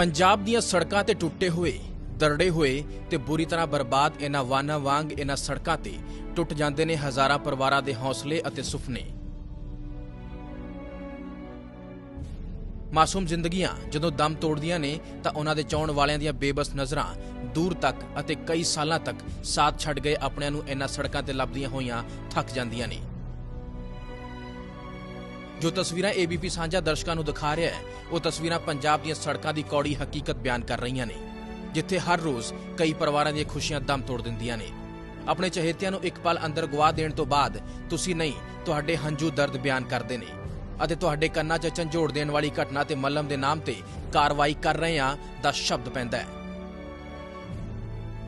ਪੰਜਾਬ ਦੀਆਂ ਸੜਕਾਂ ਤੇ ਟੁੱਟੇ ਹੋਏ, ਦਰੜੇ ਹੋਏ ਤੇ ਬੁਰੀ ਤਰ੍ਹਾਂ ਬਰਬਾਦ ਇਹਨਾਂ ਵਾਹਨਾਂ ਵਾਂਗ ਇਹਨਾਂ ਸੜਕਾਂ ਤੇ ਟੁੱਟ ਜਾਂਦੇ ਨੇ ਹਜ਼ਾਰਾਂ ਪਰਿਵਾਰਾਂ ਦੇ ਹੌਸਲੇ ਅਤੇ ਸੁਪਨੇ। ਮਾਸੂਮ ਜ਼ਿੰਦਗੀਆਂ ਜਦੋਂ ਦਮ ਤੋੜਦੀਆਂ ਨੇ ਤਾਂ ਉਹਨਾਂ ਦੇ ਚਾਹਣ ਵਾਲਿਆਂ ਦੀਆਂ ਬੇਬਸ ਨਜ਼ਰਾਂ ਦੂਰ ਤੱਕ ਅਤੇ ਕਈ ਸਾਲਾਂ ਤੱਕ ਸਾਥ ਛੱਡ ਗਏ ਆਪਣਿਆਂ ਨੂੰ ਇਹਨਾਂ ਸੜਕਾਂ ਤੇ ਲੱਭਦੀਆਂ ਹੋਈਆਂ ਥੱਕ ਜਾਂਦੀਆਂ ਨੇ। ਜੋ ਤਸਵੀਰਾਂ ABP ਸਾਂਝਾ ਦਰਸ਼ਕਾਂ ਨੂੰ ਦਿਖਾ ਰਿਹਾ ਹੈ, ਉਹ ਤਸਵੀਰਾਂ ਪੰਜਾਬ ਦੀਆਂ ਸੜਕਾਂ ਦੀ ਕੌੜੀ ਹਕੀਕਤ ਬਿਆਨ ਕਰ ਰਹੀਆਂ ਨੇ, ਜਿੱਥੇ ਹਰ ਰੋਜ਼ ਕਈ ਪਰਿਵਾਰਾਂ ਦੀਆਂ ਖੁਸ਼ੀਆਂ ਦਮ ਤੋੜ ਦਿੰਦੀਆਂ ਨੇ। ਆਪਣੇ ਚਹੇਤਿਆਂ ਨੂੰ ਇੱਕ ਪਲ ਅੰਦਰ ਗਵਾ ਦੇਣ ਤੋਂ ਬਾਅਦ ਤੁਸੀਂ ਨਹੀਂ, ਤੁਹਾਡੇ ਹੰਝੂ ਦਰਦ ਬਿਆਨ ਕਰਦੇ ਨੇ ਅਤੇ ਤੁਹਾਡੇ ਕੰਨਾਂ 'ਚ ਝੰਜੋੜ ਦੇਣ ਵਾਲੀ ਘਟਨਾ ਤੇ ਮੱਲਮ ਦੇ ਨਾਮ ਤੇ ਕਾਰਵਾਈ ਕਰ ਰਹੇ ਹਾਂ ਦਾ ਸ਼ਬਦ ਪੈਂਦਾ ਹੈ।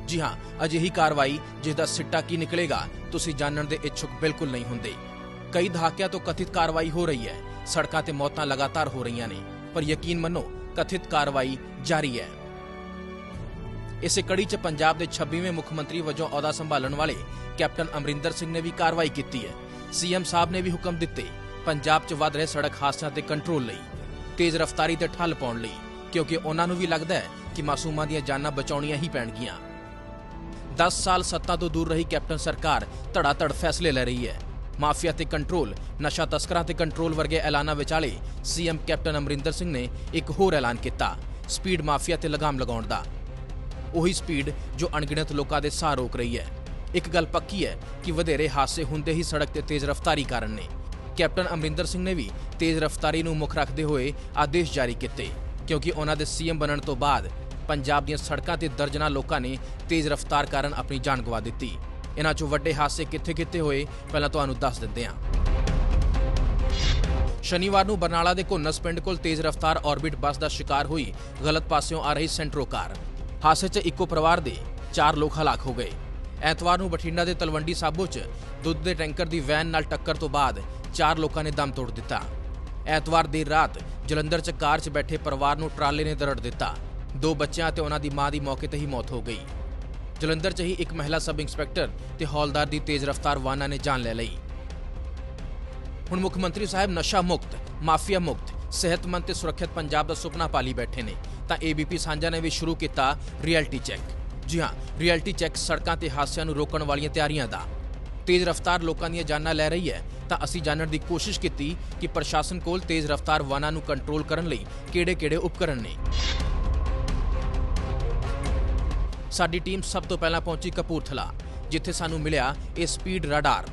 ਜੀ ਹਾਂ, ਅਜਿਹੀ ਕਾਰਵਾਈ ਜਿਸ ਦਾ ਸਿੱਟਾ ਕੀ ਨਿਕਲੇਗਾ, ਤੁਸੀਂ ਜਾਣਨ ਦੇ ਇੱਛੁਕ ਬਿਲਕੁਲ ਨਹੀਂ ਹੁੰਦੇ। ਕਈ ਦਹਾਕਿਆਂ ਤੋਂ ਕਥਿਤ ਕਾਰਵਾਈ ਹੋ ਰਹੀ ਹੈ। ਸੜਕਾਂ ਤੇ ਮੌਤਾਂ ਲਗਾਤਾਰ ਹੋ ਰਹੀਆਂ ਨੇ, ਪਰ ਯਕੀਨ ਮੰਨੋ, ਕਥਿਤ ਕਾਰਵਾਈ ਜਾਰੀ ਹੈ। ਇਸੇ ਕੜੀ 'ਚ ਪੰਜਾਬ ਦੇ 26ਵੇਂ ਮੁੱਖ ਮੰਤਰੀ ਵਜੋਂ ਅਹੁਦਾ ਸੰਭਾਲਣ ਵਾਲੇ ਕੈਪਟਨ ਅਮਰਿੰਦਰ ਸਿੰਘ ਨੇ ਵੀ ਕਾਰਵਾਈ ਕੀਤੀ ਹੈ। ਸੀਐਮ ਸਾਹਿਬ ਨੇ ਵੀ ਹੁਕਮ ਦਿੱਤੇ, ਪੰਜਾਬ 'ਚ ਵੱਧ ਰਹੇ ਸੜਕ ਹਾਦਸਿਆਂ ਤੇ ਕੰਟਰੋਲ ਲਈ, ਤੇਜ਼ ਰਫ਼ਤਾਰੀ ਤੇ ਠੱਲ ਪਾਉਣ ਲਈ, ਕਿਉਂਕਿ ਉਹਨਾਂ ਨੂੰ ਵੀ ਲੱਗਦਾ ਹੈ ਕਿ ਮਾਸੂਮਾਂ ਦੀਆਂ ਜਾਨਾਂ ਬਚਾਉਣੀਆਂ ਹੀ ਪੈਣਗੀਆਂ। 10 ਸਾਲ ਸੱਤਾ ਤੋਂ ਦੂਰ ਰਹੀ ਕੈਪਟਨ ਸਰਕਾਰ ਧੜਾ ਧੜ ਫੈਸਲੇ ਲੈ ਰਹੀ ਹੈ। ਮਾਫੀਆ ਤੇ ਕੰਟਰੋਲ, ਨਸ਼ਾ ਤਸਕਰਾਂ ਤੇ ਕੰਟਰੋਲ ਵਰਗੇ ਐਲਾਨਾਂ ਵਿਚਾਲੇ ਸੀਐਮ ਕੈਪਟਨ ਅਮਰਿੰਦਰ ਸਿੰਘ ਨੇ ਇੱਕ ਹੋਰ ਐਲਾਨ ਕੀਤਾ, ਸਪੀਡ ਮਾਫੀਆ ਤੇ ਲਗਾਮ ਲਗਾਉਣ ਦਾ। ਉਹੀ ਸਪੀਡ ਜੋ ਅਣਗਿਣਤ ਲੋਕਾਂ ਦੇ ਸਾਹ ਰੋਕ ਰਹੀ ਹੈ। ਇੱਕ ਗੱਲ ਪੱਕੀ ਹੈ ਕਿ ਵਧੇਰੇ ਹਾਦਸੇ ਹੁੰਦੇ ਹੀ ਸੜਕ ਤੇ ਤੇਜ਼ ਰਫ਼ਤਾਰੀ ਕਾਰਨ ਨੇ। ਕੈਪਟਨ ਅਮਰਿੰਦਰ ਸਿੰਘ ਨੇ ਵੀ ਤੇਜ਼ ਰਫ਼ਤਾਰੀ ਨੂੰ ਮੁੱਖ ਰੱਖਦੇ ਹੋਏ ਆਦੇਸ਼ ਜਾਰੀ ਕੀਤੇ, ਕਿਉਂਕਿ ਉਹਨਾਂ ਦੇ ਸੀਐਮ ਬਣਨ ਤੋਂ ਬਾਅਦ ਪੰਜਾਬ ਦੀਆਂ ਸੜਕਾਂ ਤੇ ਦਰਜਨਾਂ ਲੋਕਾਂ ਨੇ ਤੇਜ਼ ਰਫ਼ਤਾਰ ਕਾਰਨ ਆਪਣੀ ਜਾਨ ਗਵਾ ਦਿੱਤੀ। ਇਹਨਾਂ 'ਚੋਂ ਵੱਡੇ ਹਾਦਸੇ ਕਿੱਥੇ-ਕਿੱਥੇ ਹੋਏ, ਪਹਿਲਾਂ ਤੁਹਾਨੂੰ ਦੱਸ ਦਿੰਦੇ ਹਾਂ। ਸ਼ਨੀਵਾਰ ਨੂੰ ਬਰਨਾਲਾ ਦੇ ਘੁੰਨਸ ਪਿੰਡ ਕੋਲ ਤੇਜ਼ ਰਫ਼ਤਾਰ ਆਰਬਿਟ ਬੱਸ ਦਾ ਸ਼ਿਕਾਰ ਹੋਈ, ਗਲਤ ਪਾਸਿਓਂ ਆ ਰਹੀ ਸੈਂਟਰੋ ਕਾਰ। ਹਾਦਸੇ 'ਚ ਇੱਕੋ ਪਰਿਵਾਰ ਦੇ 4 ਲੋਕ ਹਲਾਕ ਹੋ ਗਏ। ਐਤਵਾਰ ਨੂੰ ਬਠਿੰਡਾ ਦੇ ਤਲਵੰਡੀ ਸਾਬੋ 'ਚ ਦੁੱਧ ਦੇ ਟੈਂਕਰ ਦੀ ਵੈਨ ਨਾਲ ਟੱਕਰ ਤੋਂ ਬਾਅਦ 4 ਲੋਕਾਂ ਨੇ ਦਮ ਤੋੜ ਦਿੱਤਾ। ਐਤਵਾਰ ਦੇਰ ਰਾਤ ਜਲੰਧਰ 'ਚ ਕਾਰ 'ਚ ਬੈਠੇ ਪਰਿਵਾਰ ਨੂੰ ਟਰਾਲੇ ਨੇ ਦਰੜ ਦਿੱਤਾ। ਦੋ ਬੱਚਿਆਂ ਤੇ ਉਹਨਾਂ ਦੀ ਮਾਂ ਦੀ ਮੌਕੇ ਤੇ ਹੀ ਮੌਤ ਹੋ ਗਈ। ਜਲੰਧਰ 'ਚ ਹੀ ਇੱਕ ਮਹਿਲਾ ਸਬ ਇੰਸਪੈਕਟਰ ਤੇ ਹੌਲਦਾਰ ਦੀ ਤੇਜ਼ ਰਫ਼ਤਾਰ ਵਾਹਨਾਂ ਨੇ ਜਾਨ ਲੈ ਲਈ। ਹੁਣ ਮੁੱਖ ਮੰਤਰੀ ਸਾਹਿਬ ਨਸ਼ਾ ਮੁਕਤ, ਮਾਫੀਆ ਮੁਕਤ, ਸਿਹਤਮੰਦ ਤੇ ਸੁਰੱਖਿਅਤ ਪੰਜਾਬ ਦਾ ਸੁਪਨਾ ਪਾਲੀ ਬੈਠੇ ਨੇ। ਤਾਂ ABP ਸਾਂਝਾ ਨੇ ਵੀ ਸ਼ੁਰੂ ਕੀਤਾ ਰਿਐਲਿਟੀ ਚੈੱਕ। ਜੀ ਹਾਂ, ਰਿਐਲਿਟੀ ਚੈੱਕ ਸੜਕਾਂ ਤੇ ਹਾਦਸਿਆਂ ਨੂੰ ਰੋਕਣ ਵਾਲੀਆਂ ਤਿਆਰੀਆਂ ਦਾ। ਤੇਜ਼ ਰਫ਼ਤਾਰ ਲੋਕਾਂ ਦੀਆਂ ਜਾਨਾਂ ਲੈ ਰਹੀ ਹੈ। ਤਾਂ ਅਸੀਂ ਜਾਣਨ ਦੀ ਕੋਸ਼ਿਸ਼ ਕੀਤੀ ਕਿ ਪ੍ਰਸ਼ਾਸਨ ਕੋਲ ਤੇਜ਼ ਰਫ਼ਤਾਰ ਵਾਹਨਾਂ ਨੂੰ ਕੰਟਰੋਲ ਕਰਨ ਲਈ ਕਿਹੜੇ-ਕਿਹੜੇ ਉਪਕਰਨ ਨੇ। ਸਾਡੀ ਟੀਮ ਸਭ ਤੋਂ ਪਹਿਲਾਂ ਪਹੁੰਚੀ ਕਪੂਰਥਲਾ, ਜਿੱਥੇ ਸਾਨੂੰ ਮਿਲਿਆ ਇਹ ਸਪੀਡ ਰਾਡਾਰ।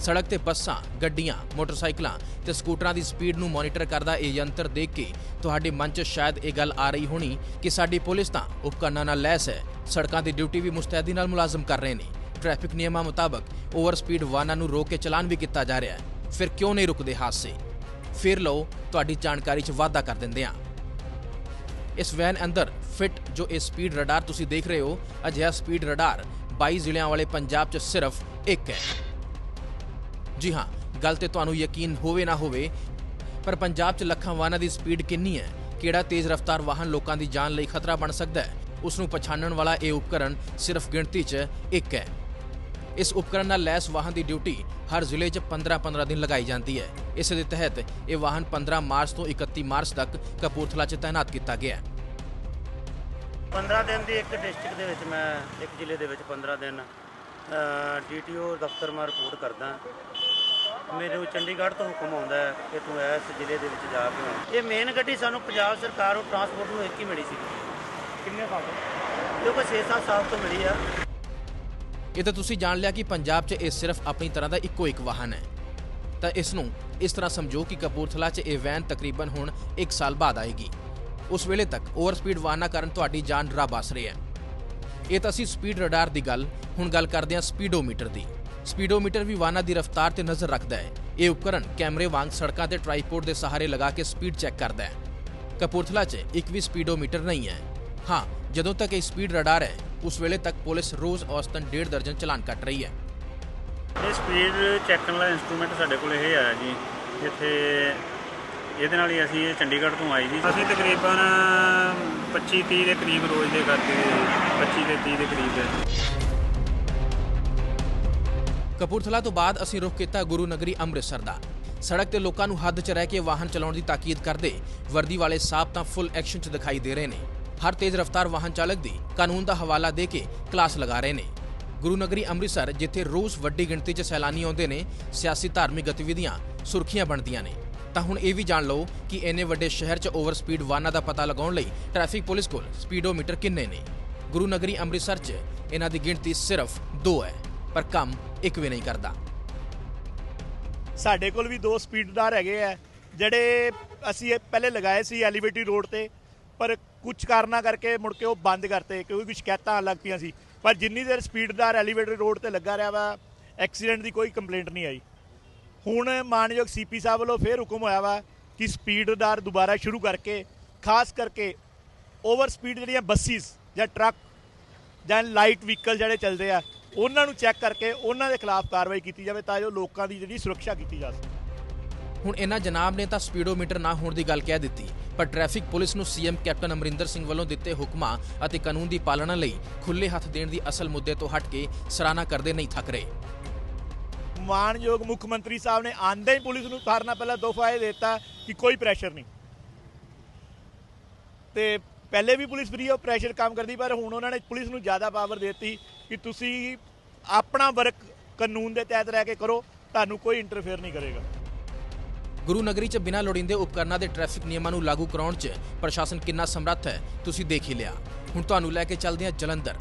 ਸੜਕ ਤੇ ਬੱਸਾਂ, ਗੱਡੀਆਂ, ਮੋਟਰਸਾਈਕਲਾਂ ਤੇ ਸਕੂਟਰਾਂ ਦੀ ਸਪੀਡ ਨੂੰ ਮੋਨੀਟਰ ਕਰਦਾ ਇਹ ਯੰਤਰ ਦੇਖ ਕੇ ਤੁਹਾਡੇ ਮਨ 'ਚ ਸ਼ਾਇਦ ਇਹ ਗੱਲ ਆ ਰਹੀ ਹੋਣੀ ਕਿ ਸਾਡੀ ਪੁਲਿਸ ਤਾਂ ਉਪਕਰਨਾਂ ਨਾਲ ਲੈਸ ਹੈ। ਸੜਕਾਂ ਦੀ ਡਿਊਟੀ ਵੀ ਮੁਸਤੈਦੀ ਨਾਲ ਮੁਲਾਜ਼ਮ ਕਰ ਰਹੇ ਨੇ। ਟ੍ਰੈਫਿਕ ਨਿਯਮਾਂ ਮੁਤਾਬਕ ਓਵਰ ਸਪੀਡ ਵਾਹਨਾਂ ਨੂੰ ਰੋਕ ਕੇ ਚਲਾਨ ਵੀ ਕੀਤਾ ਜਾ ਰਿਹਾ ਹੈ। ਫਿਰ ਕਿਉਂ ਨਹੀਂ ਰੁਕਦੇ ਹਾਦਸੇ? ਫਿਰ ਲਓ, ਤੁਹਾਡੀ ਜਾਣਕਾਰੀ 'ਚ ਵਾਧਾ ਕਰ ਦਿੰਦੇ ਹਾਂ। ਇਸ ਵੈਨ ਅੰਦਰ ਫਿੱਟ ਜੋ ਇਹ ਸਪੀਡ ਰਡਾਰ ਤੁਸੀਂ ਦੇਖ ਰਹੇ ਹੋ, ਅਜਿਹਾ ਸਪੀਡ ਰਡਾਰ 22 ਜ਼ਿਲ੍ਹਿਆਂ ਵਾਲੇ ਪੰਜਾਬ 'ਚ ਸਿਰਫ ਇੱਕ ਹੈ। ਜੀ ਹਾਂ, ਗੱਲ ਤੇ ਤੁਹਾਨੂੰ ਯਕੀਨ ਹੋਵੇ ਨਾ ਹੋਵੇ, ਪਰ ਪੰਜਾਬ 'ਚ ਲੱਖਾਂ ਵਾਹਨਾਂ ਦੀ ਸਪੀਡ ਕਿੰਨੀ ਹੈ? ਕਿਹੜਾ ਤੇਜ਼ ਰਫ਼ਤਾਰ ਵਾਹਨ ਲੋਕਾਂ ਦੀ ਜਾਨ ਲਈ ਖਤਰਾ ਬਣ ਸਕਦਾ ਹੈ? ਉਸ ਨੂੰ ਪਛਾਣਨ ਵਾਲਾ ਇਹ ਉਪਕਰਨ ਸਿਰਫ ਗਿਣਤੀ 'ਚ ਇੱਕ ਹੈ। ਇਸ ਉਪਕਰਨ ਨਾਲ ਲੈਸ ਵਾਹਨ ਦੀ ਡਿਊਟੀ ਹਰ ਜ਼ਿਲ੍ਹੇ 'ਚ 15-15 ਦਿਨ ਲਗਾਈ ਜਾਂਦੀ ਹੈ। ਇਸ ਦੇ ਤਹਿਤ ਇਹ ਵਾਹਨ 15 ਮਾਰਚ ਤੋਂ 31 ਮਾਰਚ ਤੱਕ ਕਪੂਰਥਲਾ 'ਚ ਤਾਇਨਾਤ ਕੀਤਾ ਗਿਆ ਹੈ। 15 ਦਿਨ ਦੀ ਇੱਕ ਡਿਸਟ੍ਰਿਕਟ ਦੇ ਵਿੱਚ ਮੈਂ ਇੱਕ ਜ਼ਿਲ੍ਹੇ ਦੇ ਵਿੱਚ 15 ਦਿਨ ਡੀਟੀਓ ਦਫ਼ਤਰ ਮੈਂ ਰਿਪੋਰਟ ਕਰਦਾ। ਮੈਨੂੰ ਚੰਡੀਗੜ੍ਹ ਤੋਂ ਹੁਕਮ ਆਉਂਦਾ ਹੈ ਕਿ ਤੂੰ ਇਸ ਜ਼ਿਲ੍ਹੇ ਦੇ ਵਿੱਚ ਜਾ ਕੇ ਆਉਣਾ। ਇਹ ਮੇਨ ਗੱਡੀ ਸਾਨੂੰ ਪੰਜਾਬ ਸਰਕਾਰ ਉਹ ਟਰਾਂਸਪੋਰਟ ਨੂੰ ਇੱਕ ਹੀ ਮਿਲੀ ਸੀ। ਕਿੰਨੇ ਸਾਲ ਤੋਂ? ਕਿਉਂਕਿ 6-7 ਸਾਲ ਤੋਂ ਮਿਲੀ ਆ। ਇਹ ਤਾਂ ਤੁਸੀਂ ਜਾਣ ਲਿਆ ਕਿ ਪੰਜਾਬ 'ਚ ਇਹ ਸਿਰਫ ਆਪਣੀ ਤਰ੍ਹਾਂ ਦਾ ਇੱਕੋ ਇੱਕ ਵਾਹਨ ਹੈ। ਤਾਂ ਇਸ ਨੂੰ ਇਸ ਤਰ੍ਹਾਂ ਸਮਝੋ ਕਿ ਕਪੂਰਥਲਾ 'ਚ ਇਹ ਵੈਨ ਤਕਰੀਬਨ ਹੁਣ 1 ਸਾਲ ਬਾਅਦ ਆਏਗੀ। ਉਸ ਵੇਲੇ ਤੱਕ ਓਵਰ ਸਪੀਡ ਵਾਹਨਾਂ ਕਾਰਨ ਤੁਹਾਡੀ ਜਾਨ ਰੱਬ ਬਸ ਰਹੀ ਹੈ। ਇਹ ਤਾਂ ਅਸੀਂ ਸਪੀਡ ਰਡਾਰ ਦੀ ਗੱਲ ਹੁਣ ਗੱਲ ਕਰਦੇ ਹਾਂ ਸਪੀਡੋਮੀਟਰ ਦੀ। ਸਪੀਡੋਮੀਟਰ ਵੀ ਵਾਹਨਾਂ ਦੀ ਰਫ਼ਤਾਰ ਤੇ ਨਜ਼ਰ ਰੱਖਦਾ ਹੈ। ਇਹ ਉਪਕਰਨ ਕੈਮਰੇ ਵਾਂਗ ਸੜਕਾਂ ਤੇ ਟ੍ਰਾਈਪੋਡ ਦੇ ਸਹਾਰੇ ਲਗਾ ਕੇ ਸਪੀਡ ਚੈੱਕ ਕਰਦਾ ਹੈ। ਕਪੂਰਥਲਾ 'ਚ ਇੱਕ ਵੀ ਸਪੀਡੋਮੀਟਰ ਨਹੀਂ ਹੈ। ਹਾਂ, ਜਦੋਂ ਤੱਕ ਇਹ ਸਪੀਡ ਰਡਾਰ ਹੈ ਉਸ ਵੇਲੇ ਤੱਕ ਪੁਲਿਸ ਰੋਜ਼ ਔਸਤਨ 1.5 ਦਰਜਨ ਚਲਾਨ ਕੱਟ ਰਹੀ ਹੈ। ਇਹ ਸਪੀਡ ਚੈੱਕ ਕਰਨ ਵਾਲਾ ਇਨਸਟਰੂਮੈਂਟ ਸਾਡੇ ਕੋਲ ਇਹ ਆਇਆ ਜੀ ਇੱਥੇ ਇਹਦੇ ਨਾਲ ਹੀ ਅਸੀਂ ਇਹ ਚੰਡੀਗੜ੍ਹ ਤੋਂ ਆਏ ਜੀ। ਅਸੀਂ ਤਕਰੀਬਨ 25 30 ਦੇ ਕਰੀਬ ਰੋਜ਼ ਦੇ ਕਰਦੇ 25 ਤੇ 30 ਦੇ ਕਰੀਬ ਦੇ ਕਪੂਰਥਲਾ ਤੋਂ ਬਾਅਦ ਅਸੀਂ ਰੁਖ ਕੀਤਾ ਗੁਰੂ ਨਗਰੀ ਅੰਮ੍ਰਿਤਸਰ ਦਾ। ਸੜਕ ਤੇ ਲੋਕਾਂ ਨੂੰ ਹੱਦ 'ਚ ਰਹਿ ਕੇ ਵਾਹਨ ਚਲਾਉਣ ਦੀ ਤਾਕੀਦ ਕਰਦੇ ਵਰਦੀ ਵਾਲੇ ਸਾਹਬ ਤਾਂ ਫੁੱਲ ਐਕਸ਼ਨ 'ਚ ਦਿਖਾਈ ਦੇ ਰਹੇ ਨੇ। ਹਰ ਤੇਜ਼ ਰਫ਼ਤਾਰ ਵਾਹਨ ਚਾਲਕ ਦੀ ਕਾਨੂੰਨ ਦਾ ਹਵਾਲਾ ਦੇ ਕੇ ਕਲਾਸ ਲਗਾ ਰਹੇ ਨੇ। ਗੁਰੂ ਨਗਰੀ ਅੰਮ੍ਰਿਤਸਰ, ਜਿੱਥੇ ਰੋਜ਼ ਵੱਡੀ ਗਿਣਤੀ 'ਚ ਸੈਲਾਨੀ ਆਉਂਦੇ ਨੇ, ਸਿਆਸੀ ਧਾਰਮਿਕ ਗਤੀਵਿਧੀਆਂ ਸੁਰਖੀਆਂ ਬਣਦੀਆਂ ਨੇ। ਤਾਂ ਹੁਣ ਇਹ ਵੀ ਜਾਣ ਲਓ ਕਿ ਇੰਨੇ ਵੱਡੇ ਸ਼ਹਿਰ 'ਚ ਓਵਰ ਸਪੀਡ ਵਾਹਨਾਂ ਦਾ ਪਤਾ ਲਗਾਉਣ ਲਈ ਟ੍ਰੈਫਿਕ ਪੁਲਿਸ ਕੋਲ ਸਪੀਡੋਮੀਟਰ ਕਿੰਨੇ ਨੇ? ਗੁਰੂ ਨਗਰੀ ਅੰਮ੍ਰਿਤਸਰ 'ਚ ਇਹਨਾਂ ਦੀ ਗਿਣਤੀ ਸਿਰਫ 2 ਹੈ, ਪਰ ਕੰਮ ਇੱਕ ਵੀ ਨਹੀਂ ਕਰਦਾ। ਸਾਡੇ ਕੋਲ ਵੀ ਦੋ ਸਪੀਡਦਾਰ ਹੈਗੇ ਆ, ਜਿਹੜੇ ਅਸੀਂ ਇਹ ਪਹਿਲੇ ਲਗਾਏ ਸੀ ਐਲੀਵੇਟਿਡ ਰੋਡ ਤੇ, ਪਰ ਕੁਝ ਕਾਰਨਾਂ ਕਰਕੇ ਮੁੜ ਕੇ ਉਹ ਬੰਦ ਕਰਤੇ ਕਿਉਂਕਿ ਸ਼ਿਕਾਇਤਾਂ ਆਉਣ ਲੱਗ ਪਈਆਂ ਸੀ। ਪਰ ਜਿੰਨੀ ਦੇਰ ਸਪੀਡਦਾਰ ਐਲੀਵੇਟਡ ਰੋਡ ਤੇ ਲੱਗਾ ਰਿਹਾ ਵਾ ਐਕਸੀਡੈਂਟ ਦੀ ਕੋਈ ਕੰਪਲੇਂਟ ਨਹੀਂ ਆਈ। ਹੁਣ ਮਾਨਯੋਗ ਸੀਪੀ ਸਾਹਿਬ ਵੱਲੋਂ ਫੇਰ ਹੁਕਮ ਹੋਇਆ ਵਾ ਕਿ ਸਪੀਡਦਾਰ ਦੁਬਾਰਾ ਸ਼ੁਰੂ ਕਰਕੇ, ਖਾਸ ਕਰਕੇ ਓਵਰ ਸਪੀਡ ਜਿਹੜੀਆਂ ਬੱਸਿਸ ਜਾਂ ਟਰੱਕ ਜਾਂ ਲਾਈਟ ਵਹੀਕਲ ਜਿਹੜੇ ਚੱਲਦੇ ਆ, ਉਹਨਾਂ ਨੂੰ ਚੈੱਕ ਕਰਕੇ ਉਹਨਾਂ ਦੇ ਖਿਲਾਫ ਕਾਰਵਾਈ ਕੀਤੀ ਜਾਵੇ ਤਾਂ ਜੋ ਲੋਕਾਂ ਦੀ ਜਿਹੜੀ ਸੁਰੱਖਿਆ ਕੀਤੀ ਜਾ ਸਕੇ। ਹੁਣ ਇਹਨਾਂ ਜਨਾਬ ਨੇ ਤਾਂ ਸਪੀਡੋਮੀਟਰ ਨਾ ਹੋਣ ਦੀ ਗੱਲ ਕਹਿ ਦਿੱਤੀ। ਪਰ ਟ੍ਰੈਫਿਕ ਪੁਲਿਸ ਨੂੰ ਸੀਐਮ ਕੈਪਟਨ ਅਮਰਿੰਦਰ ਸਿੰਘ ਵੱਲੋਂ ਦਿੱਤੇ ਹੁਕਮਾਂ ਅਤੇ ਕਾਨੂੰਨ ਦੀ ਪਾਲਣਾ ਲਈ ਖੁੱਲੇ ਹੱਥ ਦੇਣ ਦੀ ਅਸਲ ਮੁੱਦੇ ਤੋਂ ਹਟ ਕੇ ਸਰਾਹਨਾ ਕਰਦੇ ਨਹੀਂ ਥੱਕ ਰਹੇ। ਮਾਨਯੋਗ ਮੁੱਖ ਮੰਤਰੀ ਸਾਹਿਬ ਨੇ ਆਂਦੇ ਹੀ ਪੁਲਿਸ ਨੂੰ ਤਾਰਨਾ ਪਹਿਲਾਂ ਤੋਹਫਾ ਇਹ ਦਿੱਤਾ ਕਿ ਕੋਈ ਪ੍ਰੈਸ਼ਰ ਨਹੀਂ। ਤੇ ਪਹਿਲੇ ਵੀ ਪੁਲਿਸ ਫ੍ਰੀ ਆਫ ਪ੍ਰੈਸ਼ਰ ਕੰਮ ਕਰਦੀ, ਪਰ ਹੁਣ ਉਹਨਾਂ ਨੇ ਪੁਲਿਸ ਨੂੰ ਜ਼ਿਆਦਾ ਪਾਵਰ ਦਿੱਤੀ ਕਿ ਤੁਸੀਂ ਆਪਣਾ ਵਰਕ ਕਾਨੂੰਨ ਦੇ ਤਹਿਤ ਰਹਿ ਕੇ ਕਰੋ, ਤੁਹਾਨੂੰ ਕੋਈ ਇੰਟਰਫੇਅਰ ਨਹੀਂ ਕਰੇਗਾ। ਗੁਰੂ ਨਗਰੀ 'ਚ ਬਿਨਾਂ ਲੋੜੀਂਦੇ ਉਪਕਰਨਾਂ ਦੇ ਟ੍ਰੈਫਿਕ ਨਿਯਮਾਂ ਨੂੰ ਲਾਗੂ ਕਰਾਉਣ 'ਚ ਪ੍ਰਸ਼ਾਸਨ ਕਿੰਨਾ ਸਮਰੱਥ ਹੈ, ਤੁਸੀਂ ਦੇਖ ਹੀ ਲਿਆ। ਹੁਣ ਤੁਹਾਨੂੰ ਲੈ ਕੇ ਚੱਲਦੇ ਹਾਂ ਜਲੰਧਰ।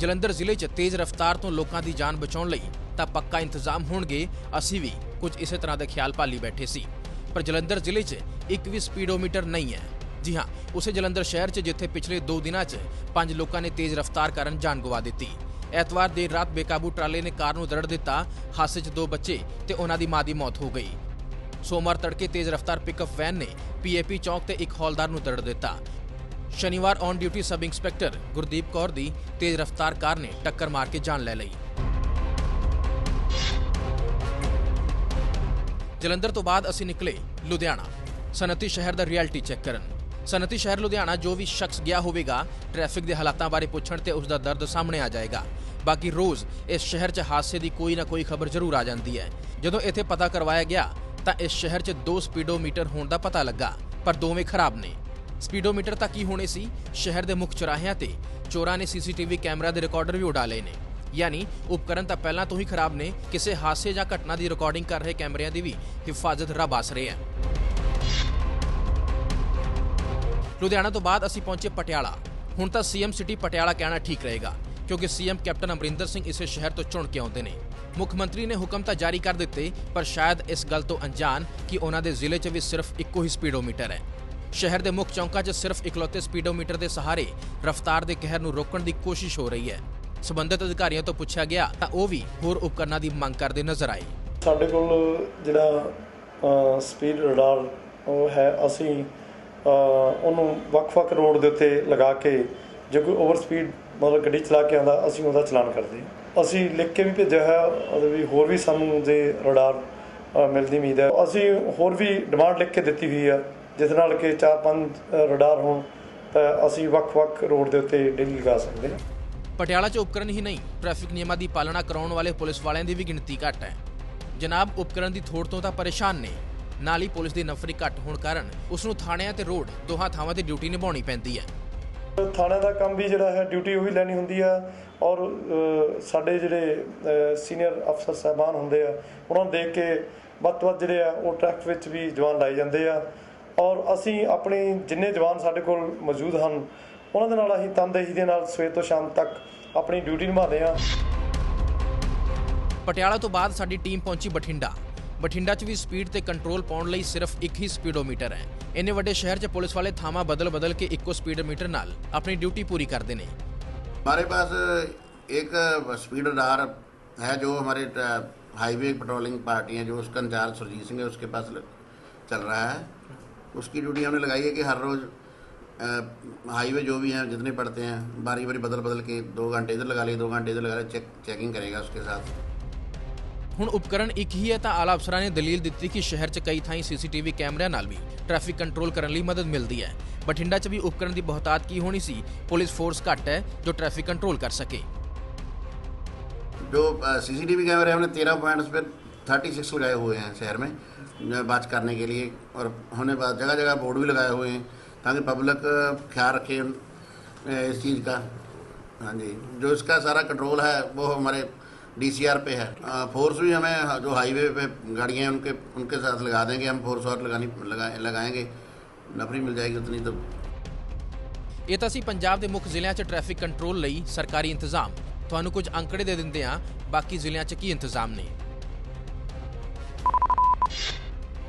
ਜਲੰਧਰ ਜ਼ਿਲ੍ਹੇ 'ਚ ਤੇਜ਼ ਰਫ਼ਤਾਰ ਤੋਂ ਲੋਕਾਂ ਦੀ ਜਾਨ ਬਚਾਉਣ ਲਈ ਤਾਂ ਪੱਕਾ ਇੰਤਜ਼ਾਮ ਹੋਣਗੇ। ਅਸੀਂ ਵੀ ਕੁਝ ਇਸੇ ਤਰ੍ਹਾਂ ਦੇ ਖਿਆਲ ਭਾਲੀ ਬੈਠੇ ਸੀ। ਪਰ ਜਲੰਧਰ ਜ਼ਿਲ੍ਹੇ 'ਚ ਇੱਕ ਵੀ ਸਪੀਡੋਮੀਟਰ ਨਹੀਂ ਹੈ। ਜੀ ਹਾਂ, ਉਸੇ ਜਲੰਧਰ ਸ਼ਹਿਰ 'ਚ ਜਿੱਥੇ ਪਿਛਲੇ 2 ਦਿਨਾਂ 'ਚ ਪੰਜ ਲੋਕਾਂ ਨੇ ਤੇਜ਼ ਰਫ਼ਤਾਰ ਕਾਰਨ ਜਾਨ ਗਵਾ ਦਿੱਤੀ। ਐਤਵਾਰ ਦੇਰ ਰਾਤ ਬੇਕਾਬੂ ਟਰਾਲੇ ਨੇ ਕਾਰ ਨੂੰ ਦਰੜ ਦਿੱਤਾ, ਹਾਦਸੇ 'ਚ ਦੋ ਬੱਚੇ ਤੇ ਉਹਨਾਂ ਦੀ ਮਾਂ ਦੀ ਮੌਤ ਹੋ ਗਈ। ਸੋਮਵਾਰ ਤੜਕੇ ਤੇਜ਼ ਰਫ਼ਤਾਰ ਪਿਕਅਪ ਵੈਨ ਨੇ ਪੀਏਪੀ ਚੌਕ ਤੇ ਇੱਕ ਹੌਲਦਾਰ ਨੂੰ ਦਰੜ ਦਿੱਤਾ। ਸ਼ਨੀਵਾਰ on duty sub inspector Gurdeep Kaur ਦੀ ਤੇਜ਼ ਰਫ਼ਤਾਰ ਕਾਰ ਨੇ ਟੱਕਰ ਮਾਰ ਕੇ ਜਾਨ ਲੈ ਲਈ। ਜਲੰਧਰ ਤੋਂ ਬਾਅਦ ਅਸੀਂ ਨਿਕਲੇ ਲੁਧਿਆਣਾ। ਸਨਅਤੀ ਸ਼ਹਿਰ ਦਾ ਰਿਐਲਿਟੀ ਚੈੱਕ ਕਰਨ। ਸਨਅਤੀ ਸ਼ਹਿਰ ਲੁਧਿਆਣਾ ਜੋ ਵੀ ਸ਼ਖਸ ਗਿਆ ਹੋਵੇਗਾ, ਟ੍ਰੈਫਿਕ ਦੇ ਹਾਲਾਤਾਂ ਬਾਰੇ ਪੁੱਛਣ ਤੇ ਉਸ ਦਾ ਦਰਦ ਸਾਹਮਣੇ ਆ ਜਾਏਗਾ। ਬਾਕੀ ਰੋਜ਼ ਇਸ ਸ਼ਹਿਰ 'ਚ ਹਾਦਸੇ ਦੀ ਕੋਈ ਨਾ ਕੋਈ ਖਬਰ ਜ਼ਰੂਰ ਆ ਜਾਂਦੀ ਹੈ। ਜਦੋਂ ਇੱਥੇ ਪਤਾ ਕਰਵਾਇਆ ਗਿਆ, ਤਾਂ ਇਸ ਸ਼ਹਿਰ 'ਚ ਦੋ ਸਪੀਡੋਮੀਟਰ ਹੋਣ ਦਾ ਪਤਾ ਲੱਗਾ, ਪਰ ਦੋਵੇਂ ਖਰਾਬ ਨੇ। ਸਪੀਡੋਮੀਟਰ ਤਾਂ ਕੀ ਹੋਣੇ ਸੀ? ਸ਼ਹਿਰ ਦੇ ਮੁੱਖ ਚੌਰਾਹਿਆਂ ਤੇ ਚੋਰਾਂ ਨੇ C C T V camera ਦੇ ਰਿਕਾਰਡਰ ਵੀ ਉਡਾ ਲਏ ਨੇ। ਯਾਨੀ ਉਪਕਰਨ ਤਾਂ ਪਹਿਲਾਂ ਤੋਂ ਹੀ ਖਰਾਬ ਨੇ, ਕਿਸੇ ਹਾਦਸੇ ਜਾਂ ਘਟਨਾ ਦੀ ਰਿਕਾਰਡਿੰਗ ਕਰ ਰਹੇ ਕੈਮਰਿਆਂ ਦੀ ਵੀ ਹਿਫਾਜ਼ਤ ਰੱਬ ਆਸ ਰਹੀ ਹੈ। ਲੁਧਿਆਣਾ ਤੋਂ ਬਾਅਦ ਅਸੀਂ ਪਹੁੰਚੇ ਪਟਿਆਲਾ। ਹੁਣ ਤਾਂ ਸੀਐਮ ਸਿਟੀ ਪਟਿਆਲਾ ਕਹਿਣਾ ਠੀਕ ਰਹੇਗਾ, ਕਿਉਂਕਿ ਸੀਐਮ ਕੈਪਟਨ ਅਮਰਿੰਦਰ ਸਿੰਘ ਇਸੇ ਸ਼ਹਿਰ ਤੋਂ ਚੁਣ ਕੇ ਆਉਂਦੇ ਨੇ। ਮੁੱਖ ਮੰਤਰੀ ਨੇ ਹੁਕਮ ਤਾਂ ਜਾਰੀ ਕਰ ਦਿੱਤੇ, ਪਰ ਸ਼ਾਇਦ ਇਸ ਗੱਲ ਤੋਂ ਅਣਜਾਣ ਕਿ ਉਹਨਾਂ ਦੇ ਜ਼ਿਲ੍ਹੇ 'ਚ ਵੀ ਸਿਰਫ ਇੱਕੋ ਹੀ ਸਪੀਡੋਮੀਟਰ ਹੈ। ਸ਼ਹਿਰ ਦੇ ਮੁੱਖ ਚੌਂਕਾਂ 'ਚ ਸਿਰਫ ਇਕਲੌਤੇ ਸਪੀਡੋਮੀਟਰ ਦੇ ਸਹਾਰੇ ਰਫ਼ਤਾਰ ਦੇ ਕਹਿਰ ਨੂੰ ਰੋਕਣ ਦੀ ਕੋਸ਼ਿਸ਼ ਹੋ ਰਹੀ ਹੈ। ਸਬੰਧਤ ਅਧਿਕਾਰੀਆਂ ਤੋਂ ਪੁੱਛਿਆ ਗਿਆ ਤਾਂ ਉਹ ਵੀ ਹੋਰ ਉਪਕਰਨਾਂ ਦੀ ਮੰਗ ਕਰਦੇ ਨਜ਼ਰ ਆਏ। ਸਾਡੇ ਕੋਲ ਜਿਹੜਾ ਸਪੀਡ ਰਡਾਰ ਉਹ ਹੈ, ਅਸੀਂ ਉਹਨੂੰ ਵੱਖ-ਵੱਖ ਰੋਡ ਦੇ ਉੱਤੇ ਲਗਾ ਕੇ ਜੇ ਕੋਈ ਓਵਰ ਸਪੀਡ ਮਤਲਬ ਗੱਡੀ ਚਲਾ ਕੇ ਆਉਂਦਾ ਅਸੀਂ ਉਹਦਾ ਚਲਾਨ ਕਰਦੇ ਅਸੀਂ ਲਿਖ ਕੇ ਵੀ ਭੇਜਿਆ ਹੈ ਉਹਦੇ ਵੀ ਹੋਰ ਵੀ ਸਾਨੂੰ ਜੇ ਰਡਾਰ ਮਿਲਦੀ ਉਮੀਦ ਹੈ। ਅਸੀਂ ਹੋਰ ਵੀ ਡਿਮਾਂਡ ਲਿਖ ਕੇ ਦਿੱਤੀ ਹੋਈ ਹੈ ਜਿਸ ਨਾਲ ਕਿ ਚਾਰ ਪੰਜ ਅ, ਰਡਾਰ ਹੋਣ ਤਾਂ ਅਸੀਂ ਵੱਖ-ਵੱਖ ਰੋਡ ਦੇ ਉੱਤੇ ਡੇਲੀ ਲਗਾ ਸਕਦੇ ਹਾਂ। ਪਟਿਆਲਾ 'ਚ ਉਪਕਰਨ ਹੀ ਨਹੀਂ ਟ੍ਰੈਫਿਕ ਨਿਯਮਾਂ ਦੀ ਪਾਲਣਾ ਕਰਾਉਣ ਵਾਲੇ ਪੁਲਿਸ ਵਾਲਿਆਂ ਦੀ ਵੀ ਗਿਣਤੀ ਘੱਟ ਹੈ। ਜਨਾਬ ਉਪਕਰਨ ਦੀ ਥੋੜ ਤੋਂ ਤਾਂ ਪਰੇਸ਼ਾਨ ਨੇ। ਨਾਲ ਹੀ ਪੁਲਿਸ ਦੀ ਨਫਰੀ ਘੱਟ ਹੋਣ ਕਾਰਨ ਉਸ ਨੂੰ ਥਾਣਿਆਂ ਤੇ ਰੋਡ ਦੋਹਾਂ ਥਾਵਾਂ ਤੇ ਡਿਊਟੀ ਨਿਭਾਉਣੀ ਪੈਂਦੀ ਹੈ। ਥਾਣੇ ਦਾ ਕੰਮ ਵੀ ਜਿਹੜਾ ਹੈ ਡਿਊਟੀ ਉਹੀ ਲੈਣੀ ਹੁੰਦੀ ਆ ਔਰ ਸਾਡੇ ਜਿਹੜੇ ਸੀਨੀਅਰ ਅਫਸਰ ਸਾਹਿਬਾਨ ਹੁੰਦੇ ਆ ਉਹਨਾਂ ਨੂੰ ਦੇਖ ਕੇ ਵੱਧ ਤੋਂ ਵੱਧ ਜਿਹੜੇ ਆ ਉਹ ਟਰੈਫਿਕ ਵਿੱਚ ਵੀ ਜਵਾਨ ਲਾਏ ਜਾਂਦੇ ਆ ਔਰ ਅਸੀਂ ਆਪਣੀ ਜਿੰਨੇ ਜਵਾਨ ਸਾਡੇ ਕੋਲ ਮੌਜੂਦ ਹਨ ਉਹਨਾਂ ਦੇ ਨਾਲ ਅਸੀਂ ਤਨਦੇਹੀ ਦੇ ਨਾਲ ਸਵੇਰ ਤੋਂ ਸ਼ਾਮ ਤੱਕ ਆਪਣੀ ਡਿਊਟੀ ਨਿਭਾਉਂਦੇ ਆ। ਪਟਿਆਲਾ ਤੋਂ ਬਾਅਦ ਸਾਡੀ ਟੀਮ ਪਹੁੰਚੀ ਬਠਿੰਡਾ। ਬਠਿੰਡਾ 'ਚ ਵੀ ਸਪੀਡ ਤੇ ਕੰਟਰੋਲ ਪਾਉਣ ਲਈ ਸਿਰਫ ਇੱਕ ਹੀ ਸਪੀਡੋਮੀਟਰ ਹੈ ਇੰਨੇ ਵੱਡੇ ਸ਼ਹਿਰ 'ਚ ਪੁਲਿਸ ਵਾਲੇ ਥਾਵਾਂ ਬਦਲ-ਬਦਲ ਕੇ ਇੱਕੋ ਸਪੀਡੋਮੀਟਰ ਨਾਲ ਆਪਣੀ ਡਿਊਟੀ ਪੂਰੀ ਕਰਦੇ ਨੇ हमारे पास एक स्पीड रडार है जो हमारे ट- हाईवे पेट्रोलिंग पार्टी है जो उसका इंचार्ज सुरजीत सिंह है उसके पास ल- चल रहा है उसकी ड्यूटी हमने लगाई है कि हर रोज़ अ, हाईवे जो भी हैं जितने पड़ते हैं बारी बारी बदल बदल के दो घंटे इधर लगा लिए दो घंटे इधर लगा लिए चेक चेकिंग करेगा उसके साथ ਹੁਣ ਉਪਕਰਨ ਇੱਕ ਹੀ ਹੈ ਤਾਂ ਆਲਾ ਅਫਸਰਾਂ ਨੇ ਦਲੀਲ ਦਿੱਤੀ ਕਿ ਸ਼ਹਿਰ 'ਚ ਕਈ ਥਾਈਂ ਸੀਸੀਟੀਵੀ ਕੈਮਰਿਆਂ ਨਾਲ ਵੀ ਟ੍ਰੈਫਿਕ ਕੰਟਰੋਲ ਕਰਨ ਲਈ ਮਦਦ ਮਿਲਦੀ ਹੈ ਬਠਿੰਡਾ 'ਚ ਵੀ ਉਪਕਰਨ ਦੀ ਬਹੁਤਾਤ ਕੀ ਹੋਣੀ ਸੀ ਪੁਲਿਸ ਫੋਰਸ ਘੱਟ ਹੈ ਜੋ ਟ੍ਰੈਫਿਕ ਕੰਟਰੋਲ ਕਰ ਸਕੇ जो सीसीटीवी कैमरे हमने तेरह पॉइंट्स पे थर्टी सिक्स लगाए हुए हैं शहर में अ, बात करने के लिए और होने बाद जगह जगह बोर्ड भी लगाए हुए हैं ताकि पब्लिक ख्याल रखे उन- अ, इस चीज़ का हाँ जी जो इसका सारा कंट्रोल है वो हमारे डीसीआर पे है अ, फोर्स भी हमें जो हाईवे पे गाड़ियाँ हैं उनके उनके साथ लगा देंगे हम फोर्स और लगानी लगा, लगाएंगे नफरी मिल जाएगी उतनी तो ਇਹ ਤਾਂ ਸੀ ਪੰਜਾਬ ਦੇ ਮੁੱਖ ਜ਼ਿਲ੍ਹਿਆਂ 'ਚ ਟ੍ਰੈਫਿਕ ਕੰਟਰੋਲ ਲਈ ਸਰਕਾਰੀ ਇੰਤਜ਼ਾਮ ਤੁਹਾਨੂੰ ਕੁਝ ਅੰਕੜੇ ਦੇ ਦਿੰਦੇ ਆ ਬਾਕੀ ਜ਼ਿਲ੍ਹਿਆਂ 'ਚ ਕੀ ਇੰਤਜ਼ਾਮ ਨੇ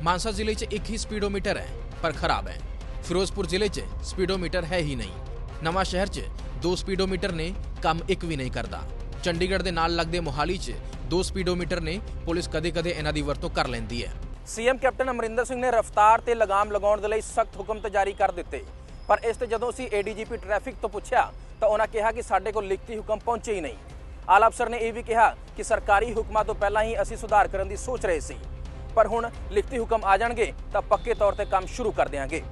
ਮਾਨਸਾ ਜ਼ਿਲ੍ਹੇ 'ਚ ਇੱਕ ਹੀ ਸਪੀਡੋਮੀਟਰ ਹੈ ਪਰ ਖਰਾਬ ਹੈ ਫਿਰੋਜ਼ਪੁਰ ਜ਼ਿਲ੍ਹੇ 'ਚ ਸਪੀਡੋਮੀਟਰ ਹੈ ਹੀ ਨਹੀਂ ਨਵਾਂ ਸ਼ਹਿਰ 'ਚ ਦੋ ਸਪੀਡੋਮੀਟਰ ਨੇ ਕੰਮ ਇੱਕ ਵੀ ਨਹੀਂ ਕਰਦਾ ਚੰਡੀਗੜ੍ਹ ਦੇ ਨਾਲ ਲੱਗਦੇ ਮੋਹਾਲੀ 'ਚ ਦੋ ਸਪੀਡੋਮੀਟਰ ਨੇ ਪੁਲਿਸ ਕਦੇ-ਕਦੇ ਇਹਨਾਂ ਦੀ ਵਰਤੋਂ ਕਰ ਲੈਂਦੀ ਹੈ। ਸੀਐਮ ਕੈਪਟਨ ਅਮਰਿੰਦਰ ਸਿੰਘ ਨੇ ਰਫ਼ਤਾਰ ਤੇ ਲਗਾਮ ਲਗਾਉਣ ਦੇ ਲਈ ਸਖਤ ਹੁਕਮ ਤਾਂ ਜਾਰੀ ਕਰ ਦਿੱਤੇ। ਪਰ ਇਸ ਤੇ ਜਦੋਂ ਅਸੀਂ ਏਡੀਜੀਪੀ ਟ੍ਰੈਫਿਕ ਤੋਂ ਪੁੱਛਿਆ ਤਾਂ ਉਹਨਾਂ ਕਿਹਾ ਕਿ ਸਾਡੇ ਕੋਲ ਲਿਖਤੀ ਹੁਕਮ ਪਹੁੰਚੇ ਹੀ ਨਹੀਂ। ਆਲਾ ਅਫਸਰ ਨੇ ਇਹ ਵੀ ਕਿਹਾ ਕਿ ਸਰਕਾਰੀ ਹੁਕਮਾਂ ਤੋਂ ਪਹਿਲਾਂ ਹੀ ਅਸੀਂ ਸੁਧਾਰ ਕਰਨ ਦੀ ਸੋਚ ਰਹੇ ਸੀ। ਪਰ ਹੁਣ ਲਿਖਤੀ ਹੁਕਮ ਆ ਜਾਣਗੇ ਤਾਂ ਪੱਕੇ ਤੌਰ ਤੇ ਕੰਮ ਸ਼ੁਰੂ ਕਰ ਦੇਵਾਂਗੇ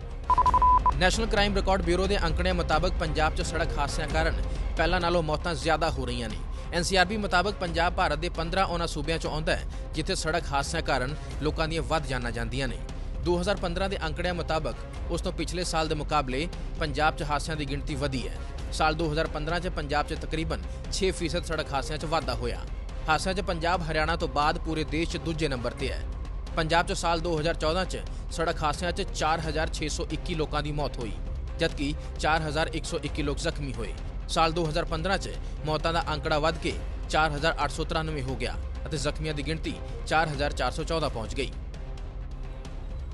ਨੈਸ਼ਨਲ ਕ੍ਰਾਈਮ ਰਿਕਾਰਡ ਬਿਊਰੋ ਦੇ ਅੰਕੜਿਆਂ ਮੁਤਾਬਕ ਪੰਜਾਬ 'ਚ ਸੜਕ ਹਾਦਸਿਆਂ ਕਾਰਨ ਪਹਿਲਾਂ ਨਾਲੋਂ ਮੌਤਾਂ ਜ਼ਿਆਦਾ ਹੋ ਰਹੀਆਂ ਨੇ। ਐਨਸੀਆਰਬੀ ਮੁਤਾਬਕ ਪੰਜਾਬ ਭਾਰਤ ਦੇ 15 ਉਹਨਾਂ ਸੂਬਿਆਂ 'ਚੋਂ ਆਉਂਦਾ ਹੈ, ਜਿੱਥੇ ਸੜਕ ਹਾਦਸਿਆਂ ਕਾਰਨ ਲੋਕਾਂ ਦੀਆਂ ਵੱਧ ਜਾਨਾਂ ਜਾਂਦੀਆਂ ਨੇ। 2015 ਦੇ ਅੰਕੜਿਆਂ ਮੁਤਾਬਕ ਉਸ ਤੋਂ ਪਿਛਲੇ ਸਾਲ ਦੇ ਮੁਕਾਬਲੇ ਪੰਜਾਬ 'ਚ ਹਾਦਸਿਆਂ ਦੀ ਗਿਣਤੀ ਵਧੀ ਹੈ। ਸਾਲ 2015 'ਚ ਪੰਜਾਬ 'ਚ ਤਕਰੀਬਨ 6% ਸੜਕ ਹਾਦਸਿਆਂ 'ਚ ਵਾਧਾ ਹੋਇਆ। ਹਾਦਸਿਆਂ 'ਚ ਪੰਜਾਬ, ਹਰਿਆਣਾ ਤੋਂ ਬਾਅਦ ਪੂਰੇ ਦੇਸ਼ 'ਚ ਦੂਜੇ ਨੰਬਰ ਤੇ ਹੈ। ਪੰਜਾਬ 'ਚ ਸਾਲ 2014 'ਚ ਸੜਕ ਹਾਦਸਿਆਂ 'ਚ 4621 ਲੋਕਾਂ ਦੀ ਮੌਤ ਹੋਈ, ਜਦਕਿ 4121 ਲੋਕ ਜ਼ਖਮੀ ਹੋਏ। ਸਾਲ 2015 'ਚ ਮੌਤਾਂ ਦਾ ਅੰਕੜਾ ਵੱਧ ਕੇ 4893 ਹੋ ਗਿਆ ਅਤੇ ਜ਼ਖਮੀਆਂ ਦੀ ਗਿਣਤੀ 4414 ਪਹੁੰਚ ਗਈ।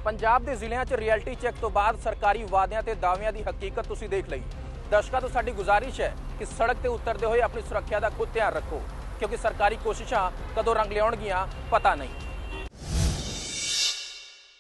ਪੰਜਾਬ ਦੇ ਜ਼ਿਲ੍ਹਿਆਂ 'ਚ ਰਿਐਲਿਟੀ ਚੈੱਕ ਤੋਂ ਬਾਅਦ ਸਰਕਾਰੀ ਵਾਅਦਿਆਂ ਤੇ ਦਾਅਵਿਆਂ ਦੀ ਹਕੀਕਤ ਤੁਸੀਂ ਦੇਖ ਲਈ। ਦਰਸ਼ਕਾਂ ਤੋਂ ਸਾਡੀ ਗੁਜ਼ਾਰਿਸ਼ ਹੈ ਕਿ ਸੜਕ ਤੇ ਉਤਰਦੇ ਹੋਏ ਆਪਣੀ ਸੁਰੱਖਿਆ ਦਾ ਖੁਦ ਧਿਆਨ ਰੱਖੋ, ਕਿਉਂਕਿ ਸਰਕਾਰੀ ਕੋਸ਼ਿਸ਼ਾਂ ਕਦੋਂ ਰੰਗ ਲਿਆਉਣਗੀਆਂ ਪਤਾ ਨਹੀਂ।